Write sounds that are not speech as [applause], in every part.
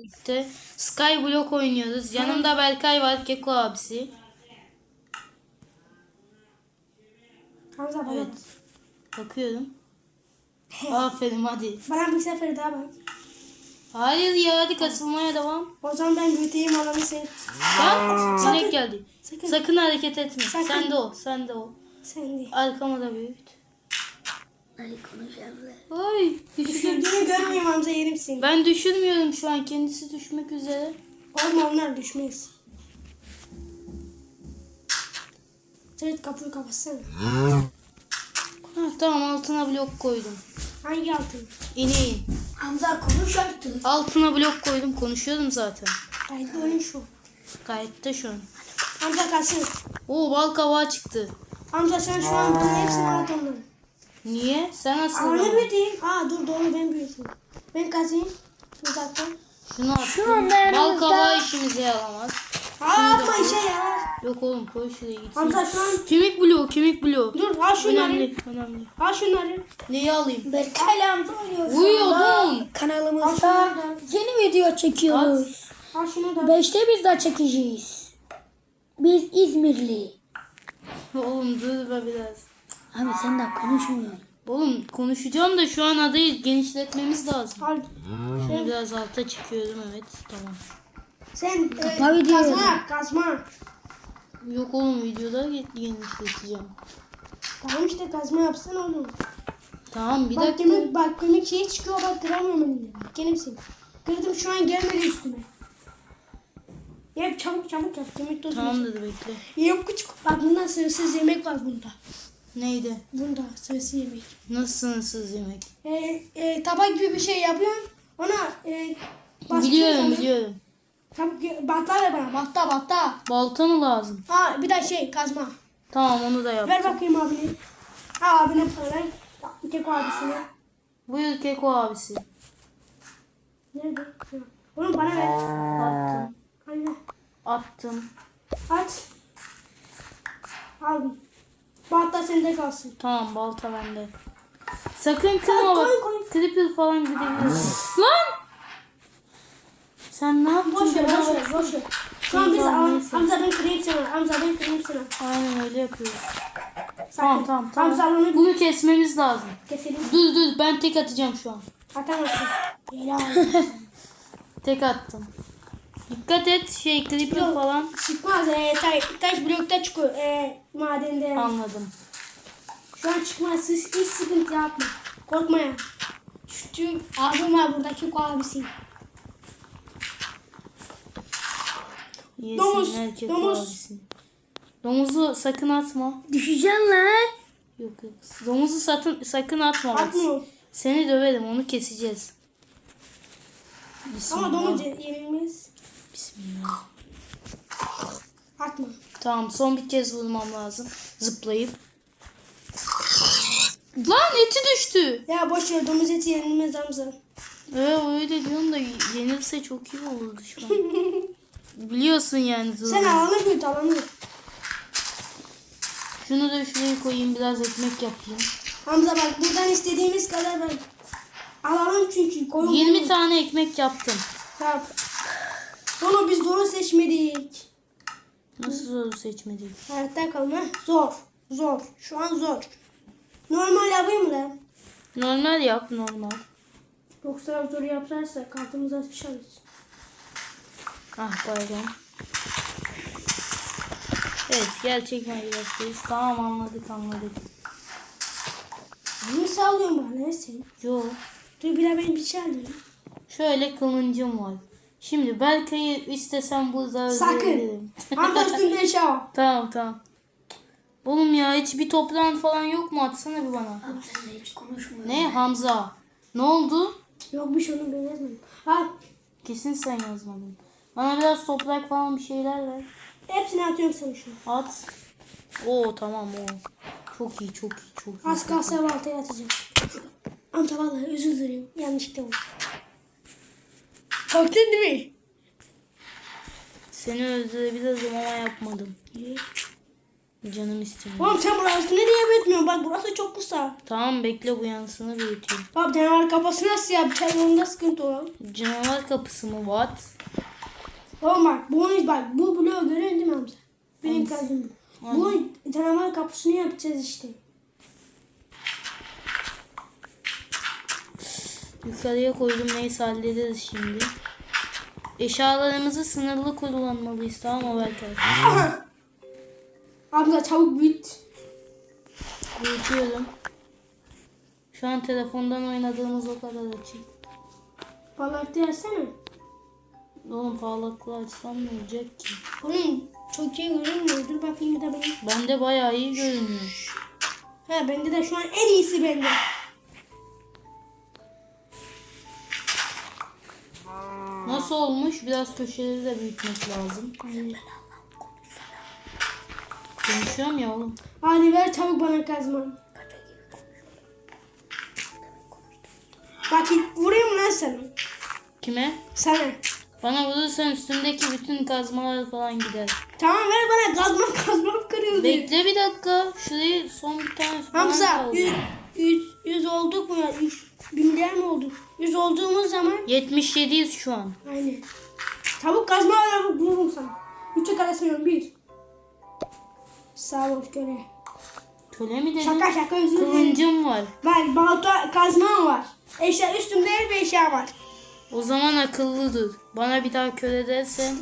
birlikte Skyblock oynuyoruz. Yanımda Berkay var, Keko abisi. Hamza bana. Evet. Bakıyorum. Aferin hadi. Bana bir sefer daha bak. Hayır ya hadi kasılmaya devam. O zaman ben büyüteyim alanı sen. Lan sinek geldi. Sakın. Sakın hareket etme. Sakın. Sen de o, sen de o. Sen de. Arkama da büyüt. Ali konuşalım. Ay düştüm. Düşürdüğünü görmeyeyim Hamza yerim seni. Ben düşürmüyorum şu an. Kendisi düşmek üzere. Olma onlar düşmez. Evet kapıyı kapatsana. Ha, tamam altına blok koydum. Hangi altın? İneğin. Hamza konuş artık. Altına blok koydum. Konuşuyorum zaten. Kayıtlı oyun şu. Kayıtta şu an. Hamza kalsın. Oo bal kavağı çıktı. Hamza sen şu an bunun hepsini at onları. Niye? Sen nasıl? Anı büyüteyim. Aa dur doğru ben büyüteyim. Ben kazayım. Uzaktan. Şunu attım. Şu anda Bal kavağı işimize yaramaz. Aa atma işe yarar. Yok oğlum koy şuraya gitsin. Hamza şu an. Kemik bloğu, kemik bloğu. Dur al şunları. Önemli, önemli. Al şunları. Neyi alayım? Berkay'la Hamza oynuyoruz. Uyuyordun. Kanalımızda yeni video çekiyoruz. Al şunu da. Beşte biz de çekeceğiz. Biz İzmirli. Oğlum dur be biraz. Abi sen de konuşmuyorsun. Oğlum konuşacağım da şu an adayı genişletmemiz lazım. Al. Şimdi biraz alta çıkıyorum evet tamam. Sen Kapa e, videoyu. kazma yap kazma. Yok oğlum videoda genişleteceğim. Tamam işte kazma yapsana oğlum. Tamam bir bak dakika. kemik bak kemik şey çıkıyor bak kıramıyorum elimden. Benim seni. Kırdım şu an gelmedi üstüme. Yap çabuk çabuk yap kemik tozu. Tamam dedi bekle. Yok küçük. Bak bundan sınırsız yemek var bunda. Neydi? Bunda sınırsız yemek. Nasıl sınırsız yemek? E, e, tabak gibi bir şey yapıyorsun. Ona e, Biliyorum onu. biliyorum. Ye- balta ver bana balta balta. Balta mı lazım? Ha bir de şey kazma. Tamam onu da yap. Ver bakayım abine. Ha abine para ver. Bir tek o abisine. Buyur Keko abisi. Nerede? Oğlum bana ver. Attım. Anne. Attım. Aç. Al. Balta sende kalsın. Tamam balta bende. Sakın kırma bak. koy, koy. Creeper falan gidebilir. Lan! Sen ne yaptın? Boş ver, boş ver, boş ver. Şu an biz. Hamza ben kırayım sana. Hamza ben kırayım sana. Aynen öyle yapıyoruz. Tamam tamam tamam. Hamza Bunu kesmemiz lazım. keselim. Dur dur ben tek atacağım şu an. Atamazsın. Helal. [laughs] Tek attım. Dikkat et şey creeper Yok. falan. Çıkmaz. E, taş, taş blokta çıkıyor. E, madende. Anladım. Şu an çıkmaz. Siz hiç sıkıntı yapma. Korkma ya. Şu abim var buradaki ko abisi. Domuz, domuz. abisini. Domuzu sakın atma. Düşeceksin lan. Yok yok. Domuzu sakın, sakın atma. bak. Atmıyor. Seni döverim onu keseceğiz. Bismillah. Ama domuz yenilmez. Bismillah. Atma. Tamam son bir kez vurmam lazım. Zıplayıp. Lan eti düştü. Ya boş ver domuz eti yenilmez Hamza. Ee, öyle diyorsun da yenilse çok iyi olurdu şu an. [laughs] Biliyorsun yani Sen durumu. alanı büyüt alanı. Şunu da şuraya koyayım biraz ekmek yapayım. Hamza bak buradan istediğimiz kadar ben alalım çünkü koyun 20 tane ekmek yaptım. Yap. Onu biz doğru seçmedik. Nasıl zoru seçmedik? Hayatta kalma zor. Zor. Şu an zor. Normal yapayım mı lan? Normal yap normal. Yoksa zor yaparsa kartımıza sıçarız. Ah pardon. Evet gerçek Minecraft'tayız. Tamam anladık anladık. Bunu sallıyorsun bana ne sen? Yo. Dur bir ben bir şey alayım. Şöyle kılıncım var. Şimdi Berkay'ı istesem burada Sakın. öldürebilirim. Hamza üstünde eşya var. tamam tamam. Oğlum ya hiç bir toprağın falan yok mu? Atsana bir bana. Abi sen de hiç konuşmuyorsun. Ne Hamza? Ne oldu? Yokmuş onu ben yazmadım. Ha Kesin sen yazmadın. Bana biraz toprak falan bir şeyler ver. hepsini atıyorum sana şu an. At. Oo tamam o. Çok iyi çok iyi çok iyi. Az kalsa baltaya atacağım. Hamza vallahi özür dilerim. Yanlışlıkla oldu. Korktun değil mi? Seni öldürebilirim ama yapmadım. Canım istemiyor. Oğlum sen burası nereye büyütmüyorsun? Bak burası çok kısa. Tamam bekle bu yansını büyüteyim. Bak canavar kafası nasıl yapacağız? Onda sıkıntı olur. Canavar kapısı mı? What? Oğlum bak bunu bak bu bloğu görüyorsun değil mi Hamza? Benim kazım. Bu canavar kapısını yapacağız işte. Yukarıya koydum neyse hallederiz şimdi. Eşyalarımızı sınırlı kullanmalıyız tamam mı? Aha. [laughs] Hamza çabuk büyüt. Büyütüyorum. Şu an telefondan oynadığımız o kadar açık. Parlakta yazsana. Oğlum parlaklığı açsam ne olacak ki? Oğlum çok iyi görünmüyor. Dur bakayım bir de benim. Bende bayağı iyi görünüyor. Ha bende de şu an en iyisi bende. Nasıl olmuş? Biraz köşeleri de büyütmek lazım. Konuşuyorum ya oğlum. Hadi ver çabuk bana kazma. Bak vurayım mı lan sana? Kime? Sana. Bana vurursan üstümdeki bütün kazmalar falan gider. Tamam ver bana kazma kazma kırıldı. Bekle bir dakika. Şurayı son bir tane falan Hamza kaldı. 100, 100, 100 olduk mu ya? 100 binler mi olduk? 100 olduğumuz zaman 77'yiz şu an. aynen. Çabuk kazma ver vururum sana. Üçe kadar sayıyorum. Bir. Sağ ol köle. Köle mi dedin? Şaka şaka özür dilerim. Kılıncım var. Bak balta kazmam var. Eşya üstümde her bir eşya var. O zaman akıllı dur. Bana bir daha köle dersen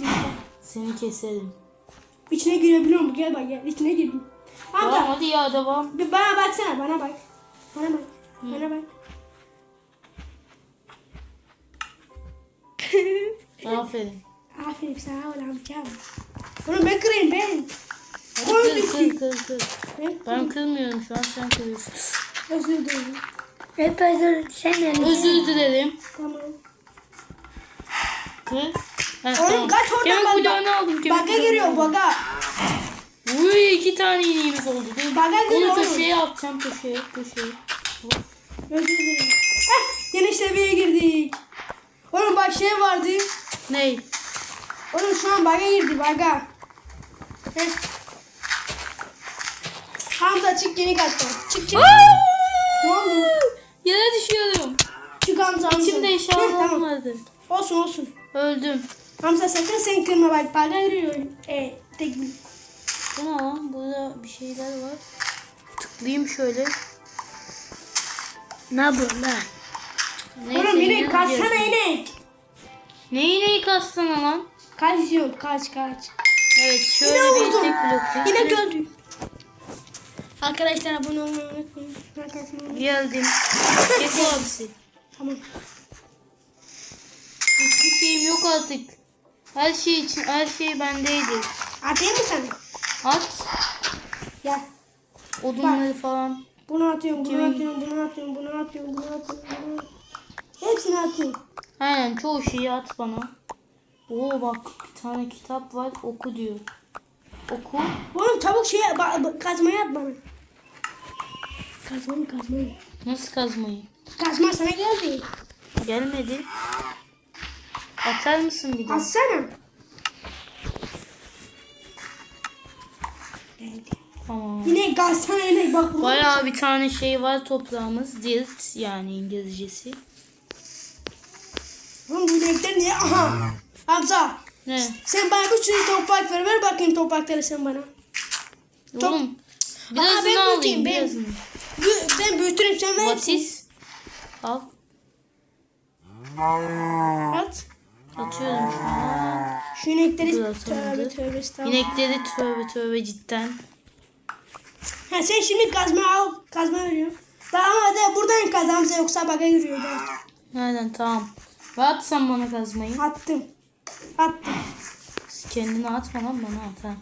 seni keserim. İçine girebiliyor mu? Gel bak gel. İçine girdim. Tamam Hamza hadi ya devam. bir bana baksana bana bak. Bana bak. Bana bak. [laughs] Aferin. Aferin sana oğlum amcam. Oğlum ben kırayım ben. Hadi kır kır kır kır. Ben Ben kırmıyorum şu an sen kırıyorsun. özür dilerim. Hep özür sen öyle. Özür dilerim. Tamam. Kır. Ha, Oğlum kaç oradan Kemik bak. bloğunu aldım. Kemik Baga giriyor baga. Uy iki tane iğnemiz oldu. Dur. Baga giriyor Bunu oğlum. köşeye atacağım köşeye köşeye. Özür dilerim. Heh yeni seviyeye girdik. Oğlum bak şey vardı. Ney? Oğlum şu an baga girdi baga. Heh. Hamza çık yeni kattan. Çık çık. ne oldu? Yere düşüyorum. Çık Hamza Hamza. İçimde Heh, eşyalar tamam. vardı. Olsun olsun. Öldüm. Hamza sakın sen kırma bak baga giriyor. E tek bir. Bu ne lan? Burada bir şeyler var. Tıklayayım şöyle. Ne bu lan? Neyse, Oğlum yine kaçsana inek. Ne ineği kastana lan? Kaç diyorum kaç kaç. Evet şöyle Yine bir vurdum. tek blok. Yine gördüm. Arkadaşlar abone olmayı unutmayın. Geldim. [laughs] Keko abisi. Tamam. Hiçbir şeyim yok artık. Her şey için her şey bendeydi. Atayım mı sana? At Gel. odunları falan. Bunu atıyorum, bunu Kimin? atıyorum, bunu atıyorum, bunu atıyorum, bunu atıyorum, bunu atıyorum. Hepsini atıyorum. Aynen çoğu şeyi at bana. Oo bak bir tane kitap var oku diyor. Oku. Oğlum çabuk şey ba- kazmayı at bana. Kazmayı kazmayı. Nasıl kazmayı? Kazma sana geldi. Gelmedi. Atar mısın bir de? Atsana. Geldi. Tamam. Yine yine bak. Bayağı bir tane şey var toprağımız. Dirt yani İngilizcesi. Oğlum bu renkler niye? Aha. Hamza. Ne? Sen bana bir sürü toprak ver. Ver bakayım toprakları sen bana. Top- Oğlum birazını ben alayım ben. birazını. Ben büyütürüm sen ver. What is? Al. At. Atıyorum şu an. Şu inekleri tövbe tövbe estağfurullah. İnekleri tövbe tövbe cidden. Ha sen şimdi kazma al. Kazma veriyorum. Ama de buradan kaz Hamza yoksa baga da. Nereden tamam. Ve at sen bana kazmayı. Attım. Attım. Kendine atma lan bana at ha.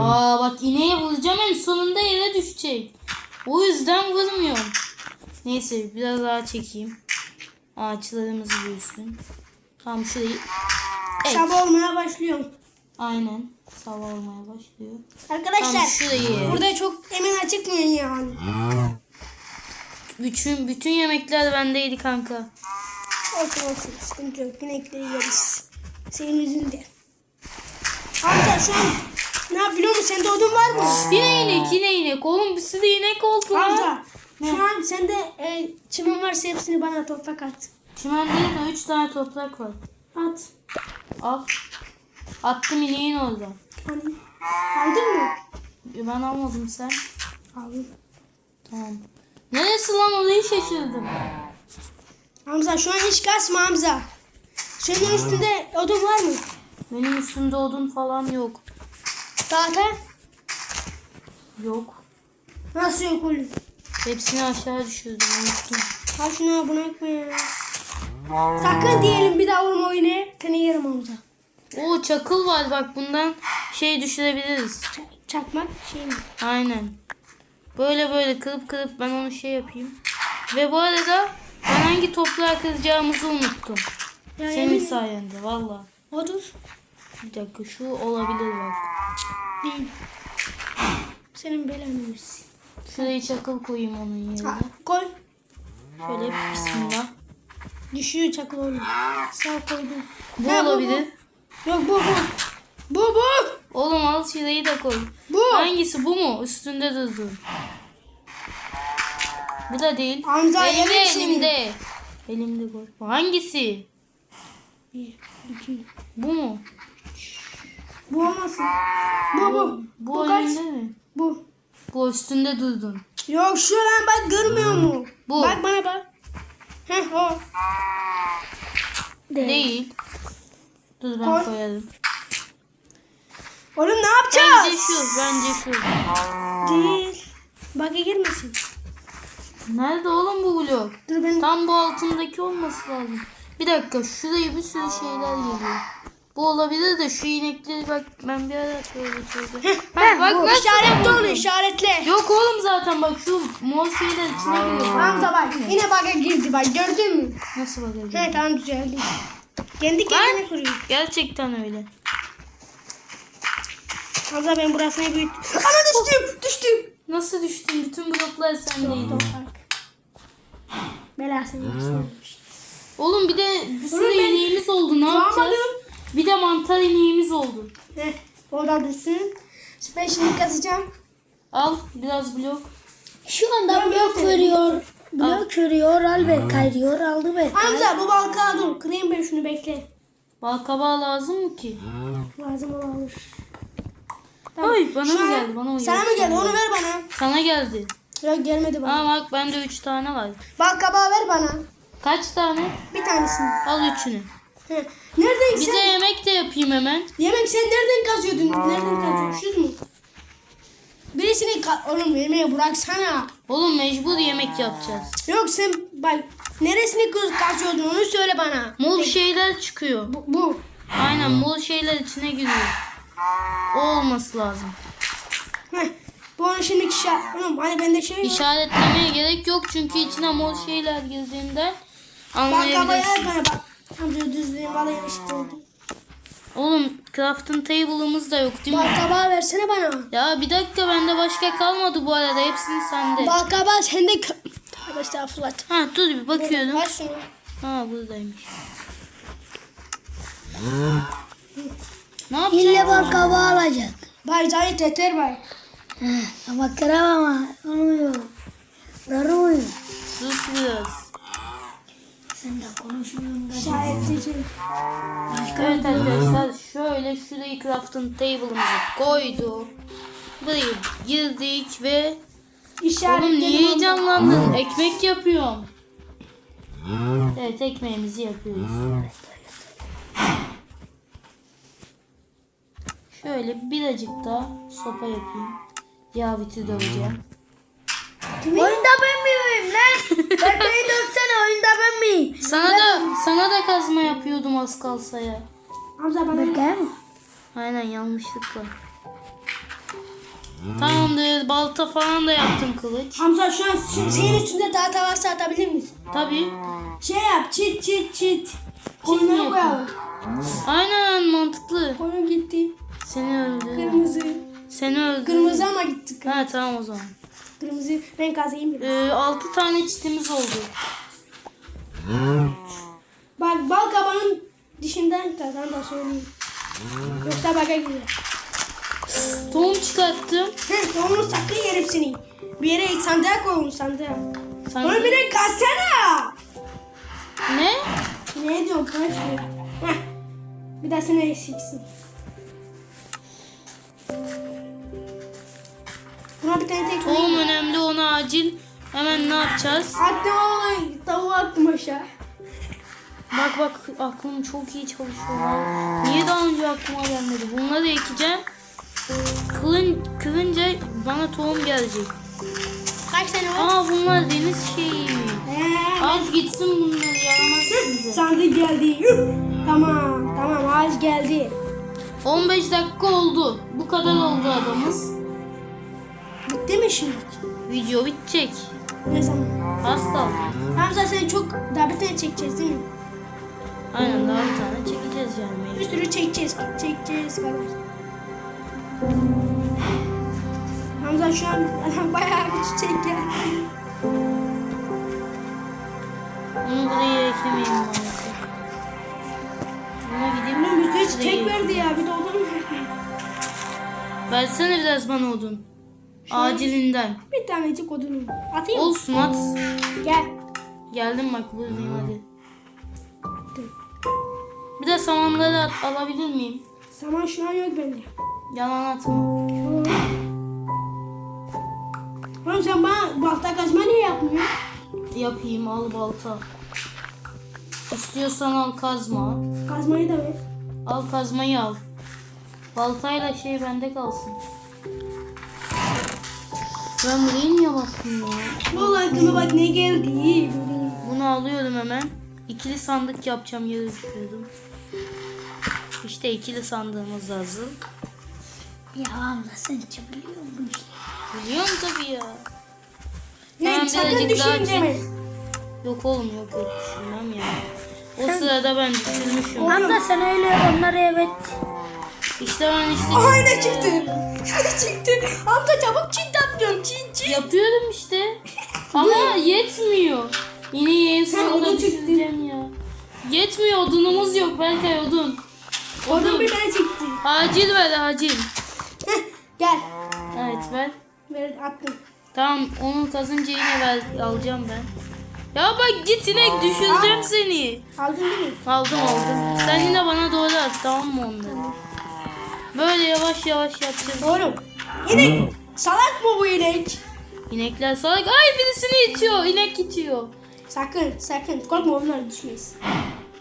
Aa bak ineğe vuracağım en sonunda yere düşecek. O yüzden vurmuyorum. Neyse biraz daha çekeyim. Ağaçlarımız büyüsün. Tamam şurayı. Evet. Sabah olmaya başlıyorum. Aynen. Sabah olmaya başlıyor. Arkadaşlar Tamam şurayı. burada çok emin açıkmıyor yani. Bütün bütün yemekler bendeydi kanka. Olsun olsun sıkıntı yok. İnekleri yeriz. Senin yüzünden. Hamza şu an ne yap biliyor musun? Sende odun var mı? Yine inek yine inek. Oğlum bir sürü inek oldu lan. Hamza. Şu an sende e, çimin varsa hepsini bana toprak at. Çimen değil de 3 tane toprak var. At. Al. Attım ineğin orada. Hani, aldın mı? Ben almadım sen. Aldım. Tamam. Neresi lan orayı şaşırdım. Hamza şu an hiç kasma Hamza. Senin üstünde odun var mı? Benim üstümde odun falan yok. Tahta. Yok. Nasıl yok oğlum? Hepsini aşağı düşürdüm unuttum. Al şunu buna ekme ya. Sakın diyelim bir daha vurma oyunu. Seni yerim Hamza. Oo çakıl var bak bundan şey düşürebiliriz. Ç- çakmak şey mi? Aynen. Böyle böyle kırıp kırıp ben onu şey yapayım. Ve bu arada ben hangi toprağı kıracağımızı unuttum. Ya Senin yemin- sayende valla. Odur. Bir dakika şu olabilir bak. Değil. Senin belanı. Şurayı çakıl koyayım onun yerine. Ha, koy. Şöyle bismillah. Düşüyor çakıl oğlum. Sağ koydum. Bu Ha, bu, olabilir. Yok bu bu. Bu bu. Oğlum al şurayı da koy. Bu. Hangisi bu mu? Üstünde durdu. Bu da değil. Hamza, elimde elimde. Elimde koy. Bu hangisi? Bir, iki. Bu mu? Bu olmasın. Bu bu. Bu, Bu kaç? mi? Bu. Bu üstünde durdun. Yok şu lan bak görmüyor mu? Bu. Bak bana bak. Heh o. Değil. Dur ben Koy. koyarım. Oğlum ne Bence yapacağız? şu, bence şu. Değil. Bak girmesin. Nerede oğlum bu blok? Dur ben. Tam bu altındaki olması lazım. Bir dakika şuraya bir sürü şeyler geliyor. Bu olabilir de şu inekleri bak ben bir ara şöyle. Bak bak bu. nasıl İşaretle onu işaretle. Yok oğlum zaten bak şu mor şeyler içine giriyor. Hamza bak yine baka girdi bak gördün mü? Nasıl bakacağım? He tamam düzeldi. Kendi kendine kuruyor. Gerçekten öyle. Hamza ben burasını büyüt. [laughs] Ana düştüm düştüm. Nasıl düştün? Bütün bloklar sendeydi. Belasını göstermiş. Oğlum bir de ben- ineğimiz oldu. Ne yapacağız? Bulamadım. Bir de mantar ineğimiz oldu. Heh orada dursun. Ben şimdi kazacağım. Al biraz blok. Şu anda blok veriyor. Blok veriyor. Albert kayıyor. Aldı be. Hamza bu balkağa dur. Kırayım ben şunu bekle. Bal kabağı lazım mı ki? Lazım olur. Ay bana Şu mı geldi? Bana mı Sana geldi? mı geldi? Onu ver bana. Sana geldi. Yok gelmedi bana. Aa bak bende 3 tane var. Bal kabağı ver bana. Kaç tane? Bir tanesini. Al üçünü. He. Nereden Bize sen? yemek de yapayım hemen. Yemek sen nereden kazıyordun? Nereden kazıyordun? Şu mu? Birisini ka- oğlum yemeğe bıraksana. Oğlum mecbur yemek yapacağız. Yok sen bak neresini kazıyordun onu söyle bana. Mol şeyler çıkıyor. Bu. bu. Aynen mol şeyler içine giriyor. O olması lazım. Heh. Bu onun şimdi kişi. Oğlum hani bende şey var. İşaretlemeye gerek yok çünkü içine mol şeyler girdiğinden kabağı ver anlayabilirsin. bana bak. Hamza düzlüğüm bana yanlışlıkla oldu. Oğlum crafting table'ımız da yok değil mi? Bal kabağı versene bana. Ya bir dakika bende başka kalmadı bu arada. Hepsini sende. Bal kabağı sende. kö- Tövbe estağfurullah. Ha dur bir bakıyorum. Ver şunu. Ha buradaymış. Ne yapacağız? İlle bal kabağı alacak. Bay zayıf yeter bay. Ama kıramama. Olmuyor. Darıyor. Sus biraz. Sen de konuşmuyorsun da. Şahitlici. Evet arkadaşlar şöyle şurayı crafting table'ımıza koyduk. Buraya girdik ve Oğlum İşaretledim. niye heyecanlandın? Ekmek yapıyorum. Evet ekmeğimizi yapıyoruz. Şöyle birazcık daha sopa yapayım. Yaviti döveceğim. Oyunda ben miyim lan? [laughs] ben beni dövsene oyunda ben miyim? Da kazma yapıyordum az kalsa ya. Hamza bana. Bakayım. Aynen yanlışlıkla. Tamamdır. Balta falan da yaptım kılıç. Hamza şu an şu- şeyin üstünde tahta varsa atabilir misin? Tabii. Şey yap çit çit çit. Mi Koyunu yapayım? koyalım. Aynen mantıklı. Koyun gitti. Seni öldü. Kırmızı. Seni öldü. Kırmızı ama gitti. Ha tamam o zaman. Kırmızı renk azayım bir. Ee, 6 tane çitimiz oldu. Bak bal kabağının dışından kazan da söyleyeyim. Yoksa baka girer. Tohum çıkarttım. He onu sakın yerim seni. Bir yere sandığa koy onu sandığa. Sen... Onu bir de kaçsana. Ne? Ne diyorum kaç. Bir daha sana eksiksin. Buna bir tane tek Tohum önemli ona acil. Hemen ne yapacağız? Attım oğlum. Tavuğu attım aşağı. Bak bak aklım çok iyi çalışıyor. ya. Niye daha önce aklıma gelmedi? Bunları ekeceğim. Kılın, kılınca bana tohum gelecek. Kaç tane var? Aa bunlar deniz şeyi. He. Az gitsin bunları yaramaz bize. Sandık geldi. Tamam tamam ağaç geldi. 15 dakika oldu. Bu kadar oldu adamız. Bitti mi şimdi? Video bitecek. Ne zaman? Kaldı. Hamza sen çok tane çekeceğiz değil mi? Aynen daha bir tane çekeceğiz yani. Bir sürü çekeceğiz. Çekeceğiz. Hamza şu an [laughs] bayağı bir çiçek geldi. Onu buraya eklemeyin maalesef. Ama gideyim Bunun şuraya çiçek verdi ya. Bir de odun mu? Versene biraz bana odun. Acilinden. Bir tanecik odunum. Atayım mı? Olsun at. Gel. Geldim bak buradayım hadi. De samanları at, alabilir miyim? Saman şu an yok bende. Yalan atma. Oğlum sen bana balta kazma niye yapmıyorsun? Yapayım al balta. İstiyorsan al kazma. Kazmayı da ver. Al kazmayı al. Baltayla şey bende kalsın. Ben buraya niye bastım ya? Vallahi aklıma bak ne geldi. Bunu alıyorum hemen. İkili sandık yapacağım yere düşüyordum. İşte ikili sandığımız da hazır. Ya Hamza sen hiç biliyor musun? Biliyorum tabii ya. Ya Tamam, sakın birazcık daha düşün deme. Yok oğlum yok yok düşünmem ya. O sırada ben düşürmüşüm. Hamza sen öyle onları evet. İşte ben işte Aha ne çıktı? Şöyle çıktı. Hamza çabuk çit yap diyorum. Çit çit. yapıyorum işte. Ama yetmiyor. Yine en Sen sonunda odun çıktı. düşüreceğim ya. Yetmiyor odunumuz yok Berkay odun. Odun bir tane çıktı. Acil ver acil. Heh, gel. Evet ver. Ver attım. Tamam onu kazınca yine ver, alacağım ben. Ya bak git inek düşüreceğim seni. Aldın değil mi? Aldım aldım. Sen yine bana doğru at tamam mı onları? Böyle yavaş yavaş yapacağız. Oğlum. İnek. Salak mı bu inek? İnekler salak. Ay birisini itiyor. İnek itiyor. Sakın sakın korkma onlar düşmez.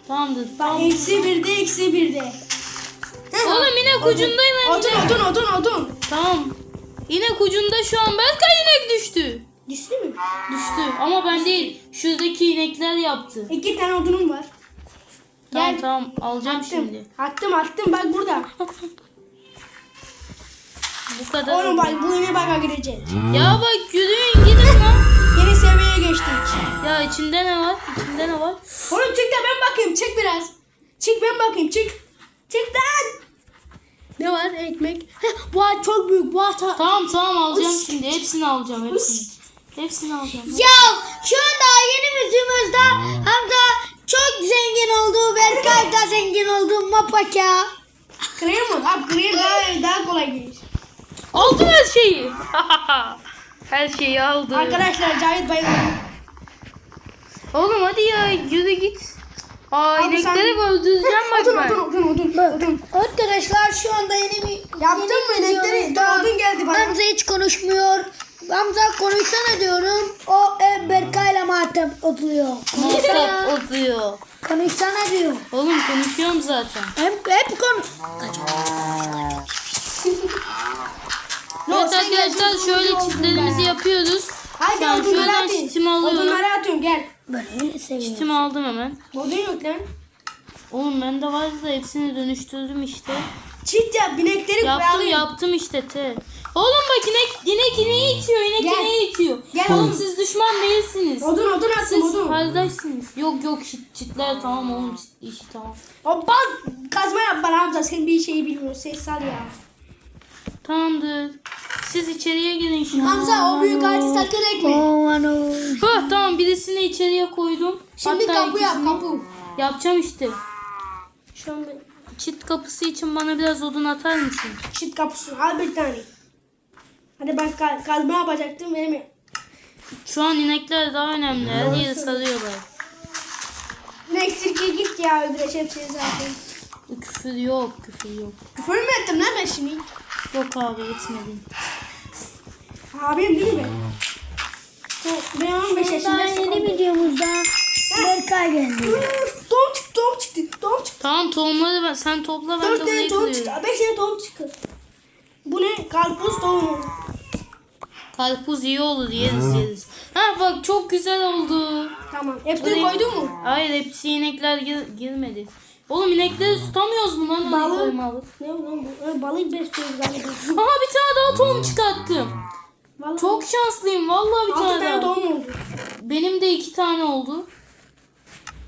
Tamamdır. Bak Tamam. eksi birde eksi birde. İnek ucundayım hem Odun de. odun odun odun. Tamam. İnek ucunda şu an. Berkay inek düştü. Düştü mü? Düştü. Ama ben değil. Şuradaki inekler yaptı. İki tane odunum var. Tamam Gel. tamam alacağım Attım. şimdi. Attım attım bak burada. [laughs] Bu kadar. Oğlum bak bu yine baka girecek. Ya bak yürüyün gidin lan. Yeni seviyeye geçtik. Ya içinde ne var? İçinde ne var? Oğlum çık da ben bakayım çık biraz. Çık ben bakayım çık. Çık lan. Ne var ekmek? Heh, bu ağaç çok büyük bu ağaç. Tamam tamam alacağım şimdi. Hepsini alacağım hepsini. Hepsini alacağım. Ya şu anda yeni müziğimizde Hamza çok zengin oldu. Berkay da zengin oldu. Mapaka. Kırayım mı? Abi kırayım daha, daha kolay gelir. Aldım her şeyi. [laughs] her şeyi aldım. Arkadaşlar Cahit bayıldı. Oğlum hadi ya yürü git. Aa Abi inekleri sen- öldüreceğim bak Odun ben. odun odun odun. odun. Arkadaşlar şu anda yeni bir Yaptın mı inekleri? videomuzda Odun geldi bana. Hamza hiç konuşmuyor. Hamza konuşsana diyorum. O e, Berkay'la muhatap oturuyor. Konuşsana. oturuyor. Konuşsana diyor. Oğlum konuşuyorum zaten. Hep, hep konuş. Evet arkadaşlar şöyle çitlerimizi yapıyoruz. An odunları şuradan atayım. Odunları atıyorum gel. Ben seviyorum. Çitimi aldım hemen. Odun yok lan. Oğlum bende vardı da hepsini dönüştürdüm işte. Çit yap binekleri Yaptım koyalım. yaptım işte te. Oğlum bak inek, inek ineği itiyor, inek Gel. ineği itiyor. Gel Oğlum siz düşman değilsiniz. Odun odun attım Siz odun. kardeşsiniz. Yok yok çit, çitler tamam oğlum çit, işi tamam. Hoppa kazma yap bana Hamza sen bir şeyi bilmiyorsun. Ses sal ya. Tamamdır. Siz içeriye girin şimdi. Hamza o büyük ağacı sakın ekme. Hah tamam birisini içeriye koydum. Şimdi Hatta kapı yap ikisini kapı. Yapacağım işte. Şu an çit kapısı için bana biraz odun atar mısın? Çit kapısı. Al bir tane. Hadi ben kal kazma yapacaktım. Benim Şu an inekler daha önemli. Her yeri sarıyorlar. ne sirke git ya öldüreceğim seni zaten. Küfür yok, küfür yok. Küfür mü ettim lan ben şimdi? Yok abi etmedin. Abim değil mi? Ben 15 Daha yaşındayım. yeni videomuzda Berkay geldi. Doğum çıktı, doğum çıktı, doğum çıktı. Tamam tohumları ben sen topla ben de 4 tane burayı doğum çıktı, kırıyorum. 5 tane doğum çıktı. Bu ne? Karpuz doğumu. Karpuz iyi olur yeriz yeriz. Ha bak çok güzel oldu. Tamam. Hepsini Burayı- koydun mu? Hayır hepsi inekler gir- girmedi. Oğlum inekleri tutamıyoruz mu lan? Balık. Balık. Ne o lan bu? Ee, balık besliyoruz galiba. Aha bir tane daha tohum çıkarttım. Vallahi Çok şanslıyım. Vallahi bir 6 tane, tane daha. doğum oldu. Benim de iki tane oldu.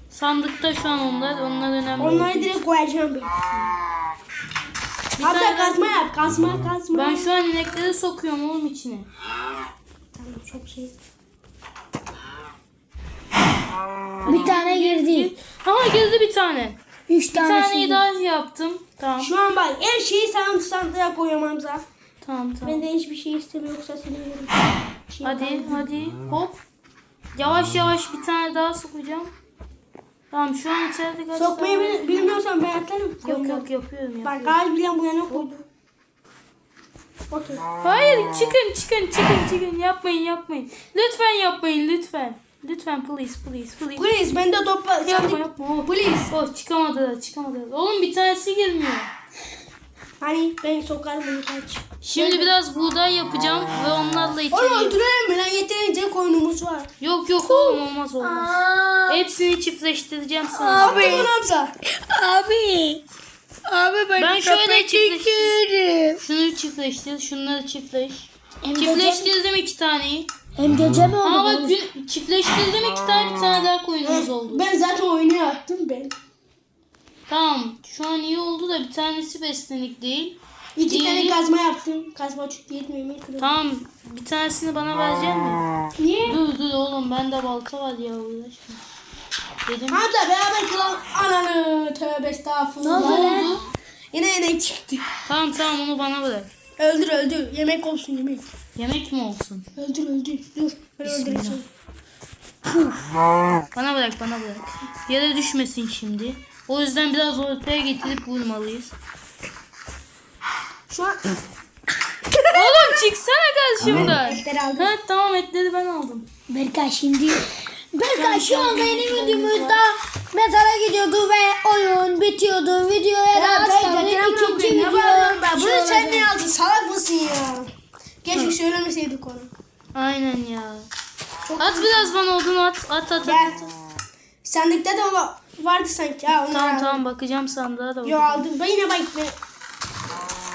Sandıkta şu an onlar. Onlar önemli. Onları değil. direkt koyacağım ben. Hatta tane- kazma yap. Kazma kazma. Ben şu an inekleri sokuyorum oğlum içine. Tamam çok şey. Bir tane girdi. Aha girdi bir tane. Üç Bir tane. taneyi daha yaptım. Tamam. Şu an bak her şeyi sen sandığa koyuyorum Hamza. Tamam tamam. Ben de hiçbir şey istemiyorum yoksa seni. Şey Hadi var. hadi hop. Yavaş yavaş bir tane daha sokacağım. Tamam şu an içeride kaç Sokmayı tane- bil- bilmiyorsan ben atlarım. Yok yok yapıyorum Bak yapıyorum. ağaç bilen bu yana koydu. Okey. Hayır çıkın çıkın çıkın çıkın yapmayın yapmayın. Lütfen yapmayın lütfen. Lütfen please please please. Please ben de topla. Yapma yapma. Oh, Please. oh çıkamadılar çıkamadılar. Oğlum bir tanesi girmiyor. Hani ben sokarım bunu kaç. Şimdi biraz buğday yapacağım ve onlarla içeri... öldürelim mi lan yeterince koyunumuz var. Yok yok oğlum olmaz olmaz. Hepsini çiftleştireceğim sana. Bunu Hamza. Abi. Abi ben, Ben şöyle köpek çiftleştir- çekiyorum. Şunu çiftleştir, şunları çiftleş. Çiftleştirdim iki taneyi. Hem gece mi Ama oldu? bak gün, çiftleştirdim iki tane bir tane daha koyunumuz oldu. Ben zaten oyunu attım ben. Tamam şu an iyi oldu da bir tanesi beslenik değil. İki tane Diğeri- kazma yaptım. Kazma çok yetmiyor? Kırıldı. Tamam bir tanesini bana verecek misin? Niye? Dur dur oğlum bende balta var ya uğraşma. Dedim. Hamza beraber kılan ananı tövbe estağfurullah. Ne oldu? Yine yine çıktı. Tamam tamam onu bana bırak. Öldür öldür. Yemek olsun yemek. Yemek mi olsun? Öldür öldür. Dur. Ben öldüreceğim. Bana bırak bana bırak. Yere düşmesin şimdi. O yüzden biraz ortaya getirip vurmalıyız. Şu an Oğlum çıksana karşımdan. Ha tamam etleri ben aldım. Berkay şimdi Berkay şu anda yeni videomuzda mezara gidiyordu ve oyun bitiyordu. Videoya da kaldı. İkinci video. Bunu sen niye aldın? Salak mısın ya? Keşke söylemeseydik onu. Aynen ya. Çok At biraz bana odun at. At at at. Gel. at. Sandıkta da va- vardı sanki. Ha, onu Tamam aldım. tamam bakacağım sandığa da. Yo bakacağım. aldım. Ben yine bak. Ben...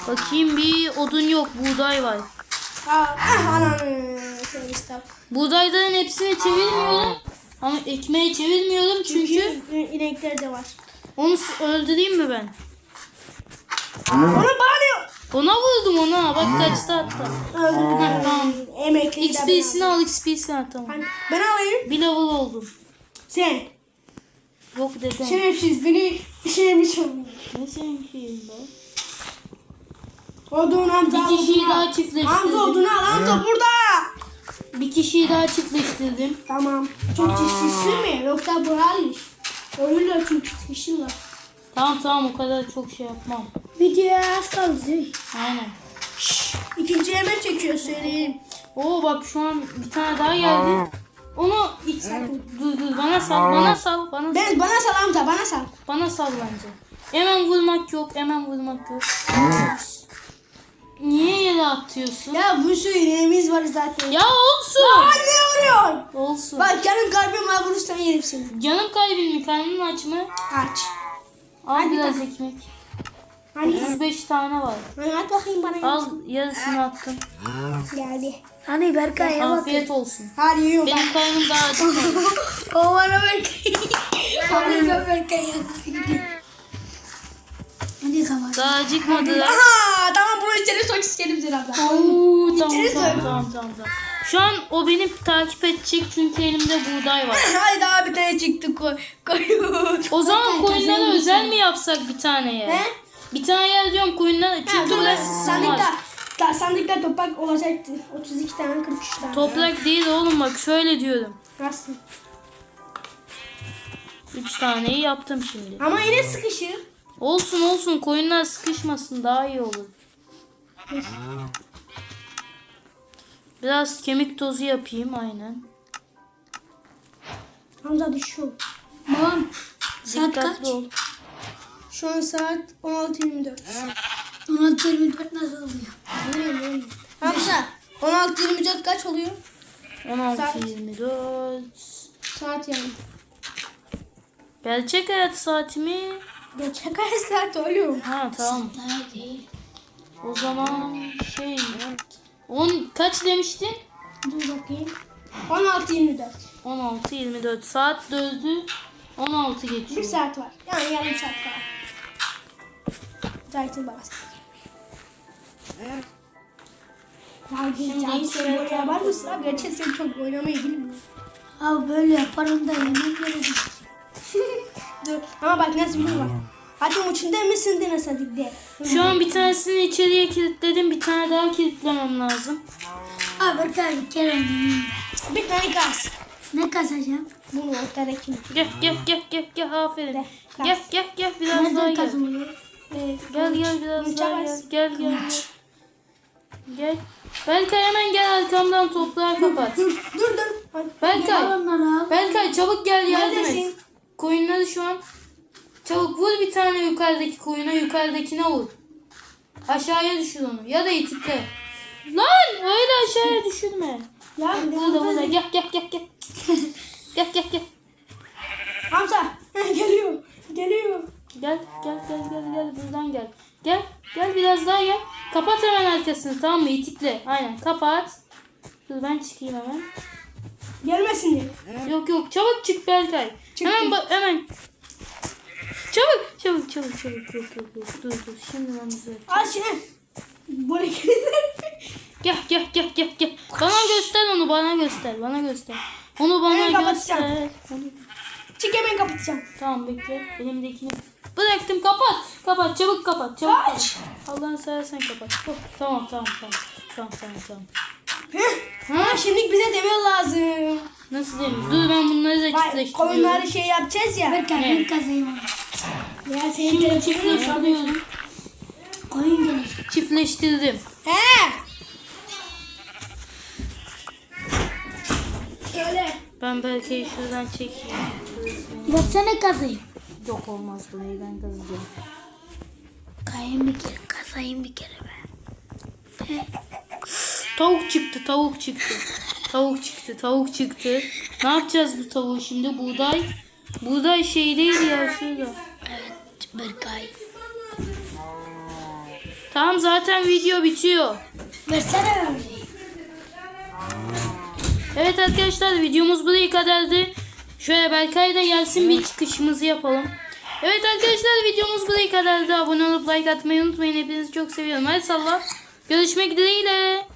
Bakayım bir odun yok buğday var. Aa, ah ananı. Estağfurullah. Buğdayların hepsini çevirmiyorum. Ama ekmeği çevirmiyorum çünkü Çünkü inekler de var. onu öldüreyim mi ben? Onu bana Ona vurdum ona. Bak kaçtı hatta. Öldürdüm. Ha, tamam. Ben XP'sini al XP'sini al tamam. Ben alayım. Bir level oldum. Sen. Yok dedim. Şerefsiz beni şeymiş olmuş. Ne senin şeyin be? Odun Hamza. Bir kişiyi daha çiftleştirdim. Hamza odunu al. Hamza burada. Bir kişiyi daha çiftleştirdim. Tamam. Çok çiftleşsin mi? Yoksa buralıymış. Ölürler çünkü çiftleşirler. Tamam tamam o kadar çok şey yapmam. Videoya az kaldı. Aynen. İkinci yemek çekiyor söyleyeyim. Oo bak şu an bir tane daha geldi. Onu ilk dur dur bana sal bana sal bana sal. Ben bana sal Hamza bana sal. Bana sal bence. Hemen vurmak yok hemen vurmak yok. Niye yere atıyorsun? Ya bu sürü ineğimiz var zaten. Ya olsun. Aa, ne vuruyorsun? Olsun. Bak canım kalbim var vurursan yerim seni. Canım kaybın mı? Karnın aç mı? Aç. Al biraz ekmek. Hani, 35 tane var. at bakayım bana. Al yarısını attım. Geldi. Hani Berkay'a bak. Afiyet olsun. Hadi yiyorum. Benim karnım daha acıkmadı. [laughs] O bana Berkay. Hadi Berkay. Hadi kapat. Daha acıkmadılar. Aha tamam bunu içeri sok istedim seni abla. Oo, tamam, İçeri tamam, soy. tamam, tamam, tamam. Şu an o beni takip edecek çünkü elimde buğday var. [laughs] Haydi abi bir tane çıktı koy. Koyun. O zaman koyunlara özel mi yapsak bir tane yer? He? Bir tane yer diyorum koyunlara Ha, çünkü burası sandıkta. Ta, sandıkta toprak olacaktı. 32 tane 43 tane. Toprak değil oğlum bak şöyle diyorum. Nasıl? 3 taneyi yaptım şimdi. Ama yine sıkışır. Olsun olsun koyunlar sıkışmasın daha iyi olur. Biraz kemik tozu yapayım aynen. Hamza düşüyor. Babam saat kaç? Dikkatli ol. Şu an saat 16.24. 16.24 nasıl oluyor? Hamza 16.24 kaç oluyor? 16 24. Saat yani. Gerçek hayat saati mi? Geçen kaç saat oluyor? Ha tamam. O zaman şey 10 kaç demiştin? Dur bakayım. 16.24. 16 24 saat döndü. 16 Bir geçiyor. saat var. Yani yarım saat var. Zaytın bana. Ya Şimdi sen böyle yapar mısın abi? Gerçekten sen çok oynamayı bilmiyorsun. Abi böyle yaparım da yemek verecek. Dur. Ama bak nasıl bir şey var. Hadi uçunda mısın de nasıl de. Şu an bir tanesini içeriye kilitledim. Bir tane daha kilitlemem lazım. Abi bir tane bir kere oynayayım. Bir tane kas. Ne kazacağım? Bunu ortadaki. Gel gel gel gel gel aferin. De, kas. Gel gel gel biraz daha Nereden gel. kazılıyor? Ee, Gel gel biraz daha gel. Gel gel gel. Gel. Berkay hemen gel arkamdan toprağı kapat. Dur dur dur. Hadi. Berkay. Berkay çabuk gel yardım et. Neredesin? Koyunları şu an. Çabuk vur bir tane yukarıdaki koyuna yukarıdakine vur. Aşağıya düşür onu ya da itikle. Lan öyle aşağıya düşürme. Ya Burada burada gel gel gel gel. gel gel gel. Hamza. [laughs] geliyor. Geliyor. Gel gel gel gel gel buradan gel. Gel gel biraz daha gel. Kapat hemen arkasını tamam mı? İtikle. Aynen kapat. Dur ben çıkayım hemen. Gelmesin diye. Yok yok çabuk çık Berkay. Çıktım. Hemen bak hemen. Çabuk çabuk çabuk çabuk yok yok yok dur dur şimdi ben düzelt. Al şunu. Böyle. Gel gel gel gel gel. Bana göster onu bana göster bana göster. Onu bana Hemen göster. Onu... Çık hemen kapatacağım. Tamam bekle elimdekini bıraktım kapat. Kapat çabuk kapat çabuk Kaç. Allah'ını seversen kapat. Oh, tamam tamam tamam. Tamam tamam tamam. Ha şimdi bize demir lazım. Nasıl diyeyim? Dur ben bunları da Bak çiftleştiriyorum. koyunları şey yapacağız ya. Berkay Ne? bir kazayım onu. Ya senin yok. çiftleştiriyorum. Koyun gelir. Çiftleştirdim. He. Şöyle. Ben belki şuradan çekeyim. Versene kazayım. Yok olmaz burayı ben kazacağım. Kayayım bir kere. Kazayım bir kere be. Tavuk çıktı, tavuk çıktı. Tavuk çıktı, tavuk çıktı. Ne yapacağız bu tavuğu şimdi? Buğday. Buğday şey değil ya şurada. Evet Berkay. Tamam zaten video bitiyor. Versene örneği. Evet arkadaşlar videomuz buraya kadardı. Şöyle Berkay da gelsin bir çıkışımızı yapalım. Evet arkadaşlar videomuz buraya kadardı. Abone olup like atmayı unutmayın. Hepinizi çok seviyorum. Hadi salla. Görüşmek dileğiyle.